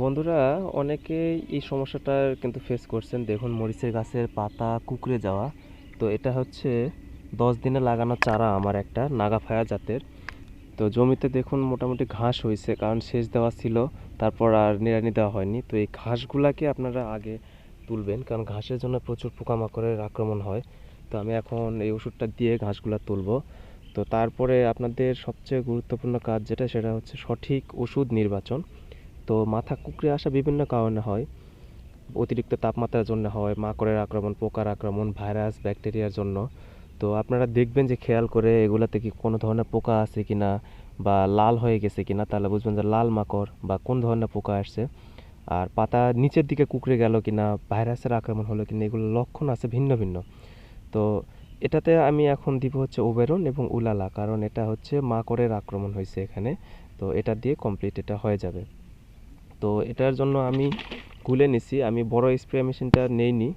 বন্ধুরা অনেকে এই সমস্যাটা কিন্তু ফেস করছেন। দেখুন, মরিচের গাছের পাতা কুকড়ে যাওয়া। তো এটা হচ্ছে দশ দিনে লাগানো চারা আমার একটা, নাগাফায়া জাতের। তো জমিতে দেখুন, মোটামুটি ঘাস হয়েছে, কারণ সেচ দেওয়া ছিল, তারপর আর নিড়ানি দেওয়া হয়নি। তো এই ঘাসগুলাকে আপনারা আগে তুলবেন, কারণ ঘাসের জন্য প্রচুর পোকামাকড়ের আক্রমণ হয়। তো আমি এখন এই ওষুধটা দিয়ে ঘাসগুলা তুলবো। তো তারপরে আপনাদের সবচেয়ে গুরুত্বপূর্ণ কাজ যেটা, সেটা হচ্ছে সঠিক ওষুধ নির্বাচন। তো মাথা কুকড়ে আসা বিভিন্ন কারণে হয়। অতিরিক্ত তাপমাত্রার জন্য হয়, মাকড়ের আক্রমণ, পোকার আক্রমণ, ভাইরাস, ব্যাকটেরিয়ার জন্য। তো আপনারা দেখবেন যে খেয়াল করে এগুলাতে কি কোনো ধরনের পোকা আছে কিনা বা লাল হয়ে গেছে কি না তাহলে বুঝবেন যে লাল মাকড় বা কোন ধরনের পোকা আসছে। আর পাতা নিচের দিকে কুকড়ে গেল কি না ভাইরাসের আক্রমণ হলো কি না এগুলো লক্ষণ আছে ভিন্ন ভিন্ন। তো এটাতে আমি এখন দিব হচ্ছে ওবেরন এবং উলালা, কারণ এটা হচ্ছে মাকড়ের আক্রমণ হয়েছে এখানে। তো এটা দিয়ে কমপ্লিট এটা হয়ে যাবে। তো এটার জন্য আমি গুলে নিছি। আমি বড় স্প্রে মেশিনটা নেইনি।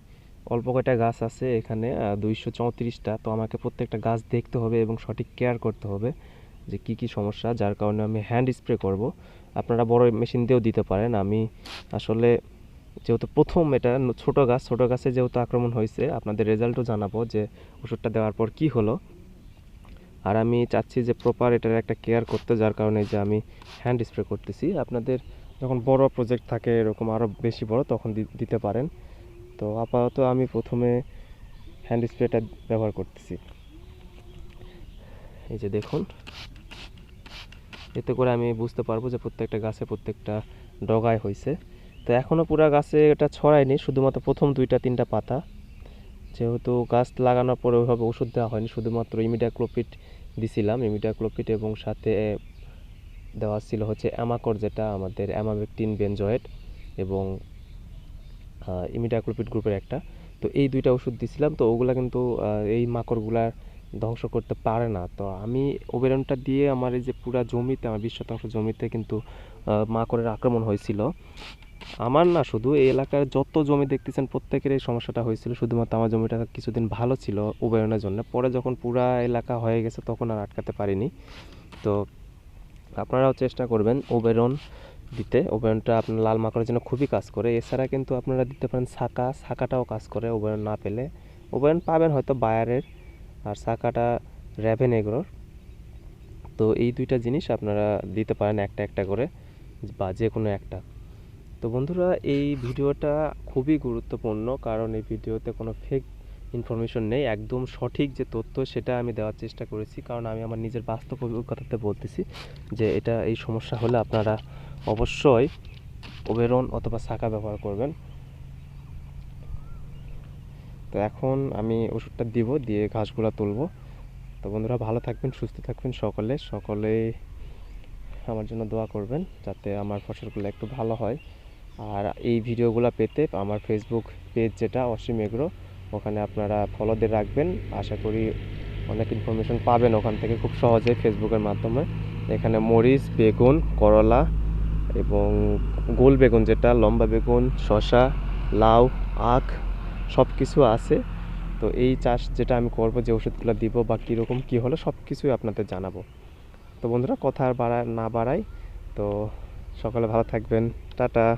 অল্প কয়টা গাছ আছে এখানে দুইশো চৌত্রিশটা। তো আমাকে প্রত্যেকটা গাছ দেখতে হবে এবং সঠিক কেয়ার করতে হবে যে কি কি সমস্যা, যার কারণে আমি হ্যান্ড স্প্রে করব। আপনারা বড় মেশিন দিয়েও দিতে পারেন। আমি আসলে যেহেতু প্রথম এটা ছোট গাছ, ছোট গাছে যেহেতু আক্রমণ হয়েছে, আপনাদের রেজাল্টও জানাব যে ওষুধটা দেওয়ার পর কি হলো। আর আমি চাচ্ছি যে প্রপার এটার একটা কেয়ার করতে, যার কারণে যে আমি হ্যান্ড স্প্রে করতেছি। আপনাদের যখন বড় প্রজেক্ট থাকে, এরকম আরও বেশি বড়, তখন দিতে পারেন। তো আপাতত আমি প্রথমে হ্যান্ড স্প্রেটা ব্যবহার করতেছি। এই যে দেখুন। এতে করে আমি বুঝতে পারব যে প্রত্যেকটা গাছে প্রত্যেকটা ডগায় হয়েছে তো এখনও পুরা গাছে এটা ছড়ায়নি, শুধুমাত্র প্রথম দুইটা, তিনটা পাতা। যেহেতু গাছ লাগানোর পরে ওইভাবে ওষুধ দেওয়া হয়নি, শুধুমাত্র ইমিডাক্লোপিড দিছিলাম, ইমিডাক্লোপিড এবং সাথে দেওয়া ছিল হচ্ছে অ্যামাকর যেটা আমাদের অ্যামাবেকটিন বেনজয়েড এবং ইমিডাক্লোপিড গ্রুপের একটা। তো এই দুইটা ওষুধ দিছিলাম, তো ওগুলা কিন্তু এই মাকড়গুলা ধ্বংস করতে পারে না। তো আমি ওবেরনটা দিয়ে আমার এই যে পুরা জমিতে, আমার বিশ শতাংশ জমিতে কিন্তু মাকড়ের আক্রমণ হয়েছিল। আমার না শুধু এই এলাকার যত জমি দেখতেছেন প্রত্যেকের এই সমস্যাটা হয়েছিল। শুধুমাত্র আমার জমিটা কিছুদিন ভালো ছিল উবায়নের জন্য। পরে যখন পুরা এলাকা হয়ে গেছে, তখন আর আটকাতে পারিনি। তো আপনারাও চেষ্টা করবেন ওবেরন দিতে। ওবেরনটা আপনার লাল মাকড়ের জন্য খুবই কাজ করে। এছাড়া কিন্তু আপনারা দিতে পারেন সাকা সাকাটাও কাজ করে ওবেরন না পেলে। ওবেরন পাবেন হয়তো বায়ারের আর সাকাটা র্যাভেন এগ্রোর তো এই দুইটা জিনিস আপনারা দিতে পারেন একটা একটা করে বা যে কোনো একটা। তো বন্ধুরা, এই ভিডিওটা খুবই গুরুত্বপূর্ণ। কারণ এই ভিডিওতে কোনো ফেক ইনফরমেশন নেই। একদম সঠিক যে তথ্য সেটা আমি দেওয়ার চেষ্টা করেছি। কারণ আমি আমার নিজের বাস্তব অভিজ্ঞতাতে বলতেছি যে এটা এই সমস্যা হলে আপনারা অবশ্যই ওবেরন অথবা সাকা ব্যবহার করবেন। তো এখন আমি ওষুধটা দিব, দিয়ে ঘাসগুলো তুলবো। তো বন্ধুরা, ভালো থাকবেন, সুস্থ থাকবেন সকলে। সকলে আমার জন্য দোয়া করবেন যাতে আমার ফসলগুলো একটু ভালো হয়। আর এই ভিডিওগুলো পেতে আমার ফেসবুক পেজ যেটা, অসীম এগ্রো ওখানে আপনারা ফলো দিয়ে রাখবেন। আশা করি অনেক ইনফরমেশন পাবেন ওখান থেকে খুব সহজে ফেসবুকের মাধ্যমে। এখানে মরিচ, বেগুন, করলা এবং গোল বেগুন যেটা, লম্বা বেগুন শশা লাউ, আখ সব কিছু আছে। তো এই চাষ যেটা আমি করব, যে ওষুধগুলো দিব বা কীরকম কী হলো সব কিছুই আপনাদের জানাব। তো বন্ধুরা, কথা আর বাড়া না বাড়াই। তো সকালে ভালো থাকবেন। টাটা।